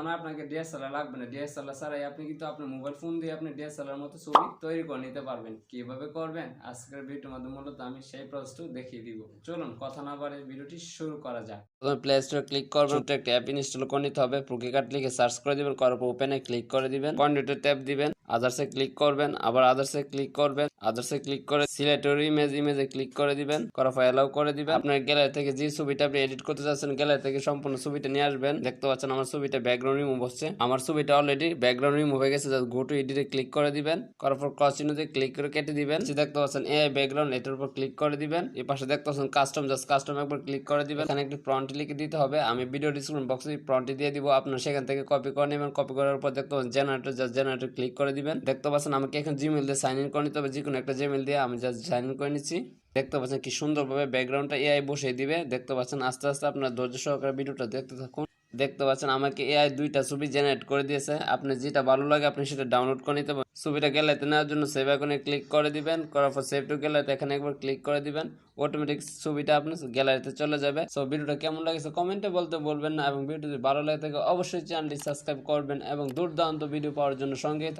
এখন আপনাকে ডিএসএলআর লাগবে না। ডিএসএলআর ছাড়াই আপনি কিন্তু আপনার মোবাইল ফোন দিয়ে আপনি ডিএসএলআর মতো ছবি তৈরি করে নিতে পারবেন। কীভাবে করবেন? আজকের ভিডিওর মাধ্যমে মূলত আমি সেই প্রসেসটা দেখিয়ে দিব। চলুন কথা না বাড়ে ভিডিওটি শুরু করা যাক। প্রথমে প্লে স্টোরে ক্লিক করবেন। একটা অ্যাপ ইনস্টল করে নিতে হবে। প্রোকিকার্ট লিখে সার্চ করে দিবেন। করার পর ওপেনে ক্লিক করে দিবেন। কন্ডিউটার ট্যাব দিবেন। আদার্সে ক্লিক করবেন, আবার আদার্সে ক্লিক করবেন। আদার্সে ক্লিক করে সিলেক্টর ইমেজ ইমেজে ক্লিক করে দিবেন। পর অ্যালাউ করে দিবেন। আপনার গ্যালারি থেকে যে ছবিটা আপনি এডিট করতে চাচ্ছেন গ্যালারি থেকে সম্পূর্ণ ছবিটা নিয়ে আসবেন। দেখতে পাচ্ছেন আমার ছবিটা ব্যাকগ্রাউন্ড রিমুভ হচ্ছে। আমার ছবিটা অলরেডি ব্যাকগ্রাউন্ড রিমুভ হয়ে গেছে। গো টু এডিটে ক্লিক করে দিবেন। করার পর ক্রস চিহ্নতে ক্লিক করে কেটে দিবেন। যে দেখতে পাচ্ছেন এ ব্যাকগ্রাউন্ড এটার উপর ক্লিক করে দিবেন। এই পাশে দেখতে পাচ্ছেন কাস্টম জাস্ট কাস্টম একবার ক্লিক করে দিবেন। এখানে একটি প্রন্ট লিখে দিতে হবে। আমি ভিডিও ডিসক্রিপশন বক্সে প্রন্টটি দিয়ে দিব। আপনার সেখান থেকে কপি করে নেবেন। কপি করার পর দেখতে পাচ্ছেন জেনারেটর জাস্ট জেনারেটর ক্লিক করে দিবেন। দেখতে পাচ্ছেন, আমাকে এখন জিমেল দিয়ে সাইন ইন করে নিতে হবে। যে কোনো একটা জিমেল দিয়ে আমি জাস্ট সাইন ইন করে নিচ্ছি। দেখতে পাচ্ছেন কি সুন্দরভাবে ব্যাকগ্রাউন্ডটা এআই বসিয়ে দিবে। দেখতে পাচ্ছেন, আস্তে আস্তে আপনার ধৈর্য সহকারে ভিডিওটা দেখতে থাকুন। দেখতে পাচ্ছেন, আমাকে এআই দুইটা ছবি জেনারেট করে দিয়েছে। আপনি যেটা ভালো লাগে, আপনি সেটা ডাউনলোড করে নিতে পারেন। ছবিটা গ্যালারিতে নেওয়ার জন্য সেভ আইকনে ক্লিক করে দিবেন। করার পর সেভ টু গ্যালারিতে এখানে একবার ক্লিক করে দিবেন। অটোমেটিক ছবিটা আপনার গ্যালারিতে চলে যাবে। সো ভিডিওটা কেমন লাগেছে কমেন্টে বলতে বলবেন না। এবং ভিডিও যদি ভালো লাগে থাকে, অবশ্যই চ্যানেলটি সাবস্ক্রাইব করবেন। এবং দুর্দান্ত ভিডিও পাওয়ার জন্য সঙ্গে